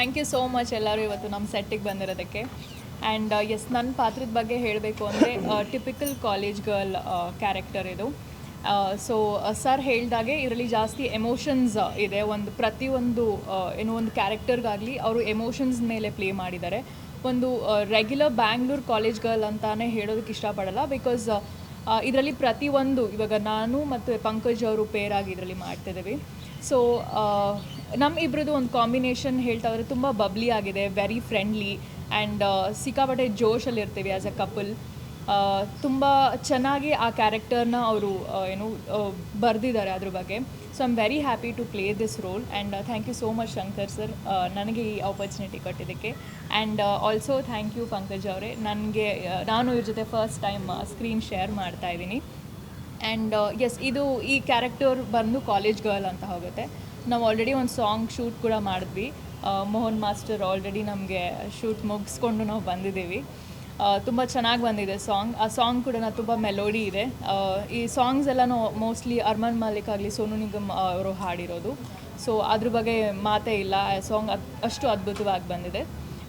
Thank you so much ಎಲ್ಲರೂ ಇವತ್ತು ನಮ್ಮ ಸೆಟ್ಟಿಗೆ ಬಂದಿರೋದಕ್ಕೆ. ಆ್ಯಂಡ್ ಎಸ್ ನನ್ನ ಪಾತ್ರದ ಬಗ್ಗೆ ಹೇಳಬೇಕು ಅಂದರೆ ಟಿಪಿಕಲ್ ಕಾಲೇಜ್ ಗರ್ಲ್ ಕ್ಯಾರೆಕ್ಟರ್ ಇದು. ಸೊ ಸರ್ ಹೇಳ್ದಾಗೆ ಇದರಲ್ಲಿ ಜಾಸ್ತಿ ಎಮೋಷನ್ಸ್ ಇದೆ. ಒಂದು ಪ್ರತಿಯೊಂದು ಏನು ಒಂದು ಕ್ಯಾರೆಕ್ಟರ್ಗಾಗಲಿ ಅವರು ಎಮೋಷನ್ಸ್ ಮೇಲೆ ಪ್ಲೇ ಮಾಡಿದ್ದಾರೆ. ಒಂದು ರೆಗ್ಯುಲರ್ ಬ್ಯಾಂಗ್ಳೂರ್ ಕಾಲೇಜ್ ಗರ್ಲ್ ಅಂತಾನೆ ಹೇಳೋದಕ್ಕೆ ಇಷ್ಟಪಡಲ್ಲ ಬಿಕಾಸ್ ಇದರಲ್ಲಿ ಪ್ರತಿಯೊಂದು, ಇವಾಗ ನಾನು ಮತ್ತು ಪಂಕಜ್ ಅವರು ಪೇರಾಗಿ ಇದರಲ್ಲಿ ಮಾಡ್ತಿದ್ದೀವಿ. ಸೊ ನಮ್ಮ ಇಬ್ಬರದ್ದು ಒಂದು ಕಾಂಬಿನೇಷನ್ ಹೇಳ್ತಾ ಹೋದರೆ ತುಂಬ ಬಬ್ಲಿ ಆಗಿದೆ ವೆರಿ ಫ್ರೆಂಡ್ಲಿ ಆ್ಯಂಡ್ ಸಿಕ್ಕಾಪಟ್ಟೆ ಜೋಶಲ್ಲಿ ಇರ್ತೀವಿ ಆ್ಯಸ್ ಅ ಕಪಲ್ ತುಂಬ ಚೆನ್ನಾಗಿ ಆ ಕ್ಯಾರೆಕ್ಟರ್ನ ಅವರು ಏನು ಬರೆದಿದ್ದಾರೆ ಅದ್ರ ಬಗ್ಗೆ. So I am very happy to play this role and thank you so much Shankar sir ನನಗೆ ಈ ಆಪರ್ಚುನಿಟಿ ಕೊಟ್ಟಿದ್ದಕ್ಕೆ. And also thank you Pankaj ಅವರೇ. ನನಗೆ ನಾನು ಇವ್ರ ಜೊತೆ ಫಸ್ಟ್ ಟೈಮ್ ಸ್ಕ್ರೀನ್ ಶೇರ್ ಮಾಡ್ತಾ ಇದ್ದೀನಿ. ಆ್ಯಂಡ್ ಎಸ್ ಇದು ಈ ಕ್ಯಾರೆಕ್ಟರ್ ಬಂದು ಕಾಲೇಜ್ ಗರ್ಲ್ ಅಂತ ಹೋಗುತ್ತೆ. ನಾವು ಆಲ್ರೆಡಿ ಒಂದು ಸಾಂಗ್ ಶೂಟ್ ಕೂಡ ಮಾಡಿದ್ವಿ. ಮೋಹನ್ ಮಾಸ್ಟರ್ ಆಲ್ರೆಡಿ ನಮಗೆ ಶೂಟ್ ಮುಗಿಸ್ಕೊಂಡು ನಾವು ಬಂದಿದ್ದೀವಿ. ತುಂಬ ಚೆನ್ನಾಗಿ ಬಂದಿದೆ ಸಾಂಗ್ ಆ ಸಾಂಗ್ ಕೂಡ ತುಂಬ ಮೆಲೋಡಿ ಇದೆ. ಈ ಸಾಂಗ್ಸ್ ಎಲ್ಲನೂ ಮೋಸ್ಟ್ಲಿ ಅರ್ಮನ್ ಮಾಲಿಕ್ ಆಗಲಿ, ಸೋನು ನಿಗಮ್ ಅವರು ಹಾಡಿರೋದು. ಸೊ ಅದ್ರ ಬಗ್ಗೆ ಮಾತೇ ಇಲ್ಲ. ಆ ಸಾಂಗ್ ಅಷ್ಟು ಅದ್ಭುತವಾಗಿ ಬಂದಿದೆ.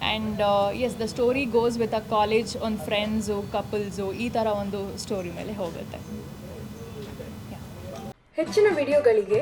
And as the story goes with a college ಒಂದು ಫ್ರೆಂಡ್ಸು ಕಪಲ್ಸು ಈ ಥರ ಒಂದು ಸ್ಟೋರಿ ಮೇಲೆ ಹೋಗುತ್ತೆ. ಹೆಚ್ಚಿನ ವಿಡಿಯೋಗಳಿಗೆ